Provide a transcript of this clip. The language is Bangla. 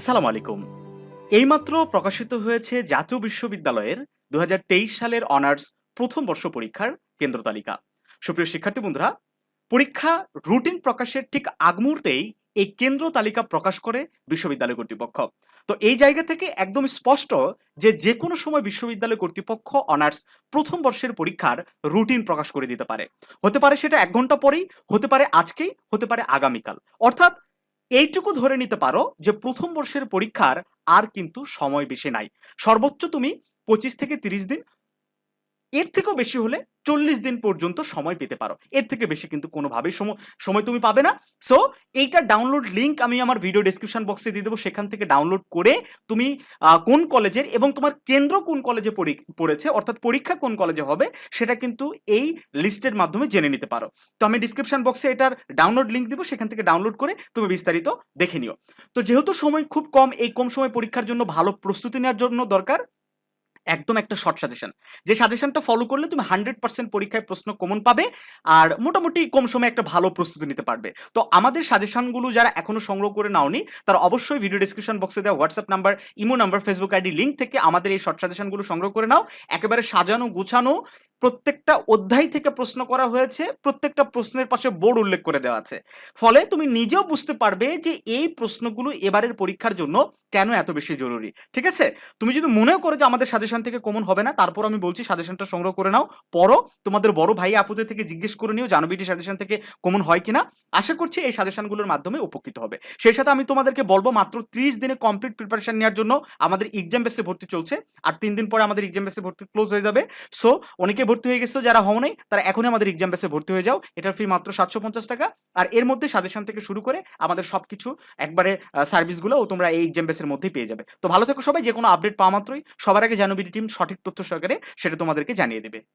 আসসালামু আলাইকুম। এইমাত্র প্রকাশিত হয়েছে জাতীয় বিশ্ববিদ্যালয়ের দু হাজার তেইশ সালের অনার্স প্রথম বর্ষ পরীক্ষার কেন্দ্র তালিকা। সুপ্রিয় শিক্ষার্থী বন্ধুরা, পরীক্ষা রুটিন প্রকাশের ঠিক আগ মুহূর্তেই এই কেন্দ্র তালিকা প্রকাশ করে বিশ্ববিদ্যালয় কর্তৃপক্ষ। তো এই জায়গা থেকে একদম স্পষ্ট যে যে কোনো সময় বিশ্ববিদ্যালয় কর্তৃপক্ষ অনার্স প্রথম বর্ষের পরীক্ষার রুটিন প্রকাশ করে দিতে পারে। হতে পারে সেটা এক ঘণ্টা পরেই, হতে পারে আজকেই, হতে পারে আগামীকাল। অর্থাৎ এইটুকু ধরে নিতে পারো যে প্রথম বর্ষের পরীক্ষার আর কিন্তু সময় বেশি নাই। সর্বোচ্চ তুমি পঁচিশ থেকে তিরিশ দিন এর থেকেও বেশি হলে চল্লিশ দিন পর্যন্ত সময় পেতে পারো। এর থেকে বেশি কিন্তু কোনোভাবেই সময় তুমি পাবে না। সো এইটা ডাউনলোড লিঙ্ক আমি আমার ভিডিও ডিসক্রিপশন বক্সে দিয়ে দেবো। সেখান থেকে ডাউনলোড করে তুমি কোন কলেজের এবং তোমার কেন্দ্র কোন কলেজে পড়েছে, অর্থাৎ পরীক্ষা কোন কলেজে হবে, সেটা কিন্তু এই লিস্টের মাধ্যমে জেনে নিতে পারো। তো আমি ডিসক্রিপশন বক্সে এটার ডাউনলোড লিঙ্ক দিব। সেখান থেকে ডাউনলোড করে তুমি বিস্তারিত দেখে নিও। তো যেহেতু সময় খুব কম, এই কম সময় পরীক্ষার জন্য ভালো প্রস্তুতি নেওয়ার জন্য দরকার একদম একটা শর্ট সাজেশন যে সাজেশনটা ফলো করলে তুমি হান্ড্রেড পার্সেন্ট পরীক্ষায় প্রশ্ন কমন পাবে আর মোটামুটি কম সময়ে একটা ভালো প্রস্তুতি নিতে পারবে। তো আমাদের সাজেশনগুলো যারা এখনও সংগ্রহ করে নাওনি, তারা অবশ্যই ভিডিও ডিসক্রিপশন বক্সে দেওয়া WhatsApp number imo number Facebook ID link থেকে আমাদের এই শর্ট সাজেশনগুলো সংগ্রহ করে নাও। একেবারে সাজানো, গুছানো, প্রত্যেকটা অধ্যায় থেকে প্রশ্ন করা হয়েছে, প্রত্যেকটা প্রশ্নের পাশে বোর্ড উল্লেখ করে দেওয়া আছে। ফলে তুমি নিজেও বুঝতে পারবে যে এই প্রশ্নগুলো এবারের পরীক্ষার জন্য কেন এত বেশি জরুরি। ঠিক আছে? তুমি যদি মনেও করো যে আমাদের সাজেশন থেকে কমন হবে না। তারপর আমি বলছি সাজেশনটা সংগ্রহ করে নাও। পরও তোমাদের বড় ভাই আপুদের থেকে জিজ্ঞেস করে নিও জানবিটি সাজেশন থেকে কমন হয় কিনা। আশা করছি এই সাজেশনগুলোর মাধ্যমে উপকৃত হবে। সেই সাথে আমি তোমাদেরকে বলব, মাত্র ত্রিশ দিনে কমপ্লিট প্রিপারেশন নেওয়ার জন্য আমাদের এক্সাম বেসে ভর্তি চলছে। আর তিন দিন পরে আমাদের এক্সাম বেসে ভর্তি ক্লোজ হয়ে যাবে। সো অনেকে ভর্তি হয়ে গেছো, যারা হও নাই, তারা এখনই আমাদের এক্সাম বেসে ভর্তি হয়ে যাও। এটার ফি মাত্র সাতশো পঞ্চাশ টাকা। আর এর মধ্যে সাজেশন থেকে শুরু করে আমাদের সবকিছু একবারে সার্ভিসগুলো তোমরা এই এক্সাম বেসের মধ্যেই পেয়ে যাবে। তো ভালো থেকো সবাই যে কোনো আপডেট পাওয়া মাত্রই। সবার আগে জানুবিডি টিম সঠিক তথ্য সহকারে সেটা তোমাদেরকে জানিয়ে দেবে।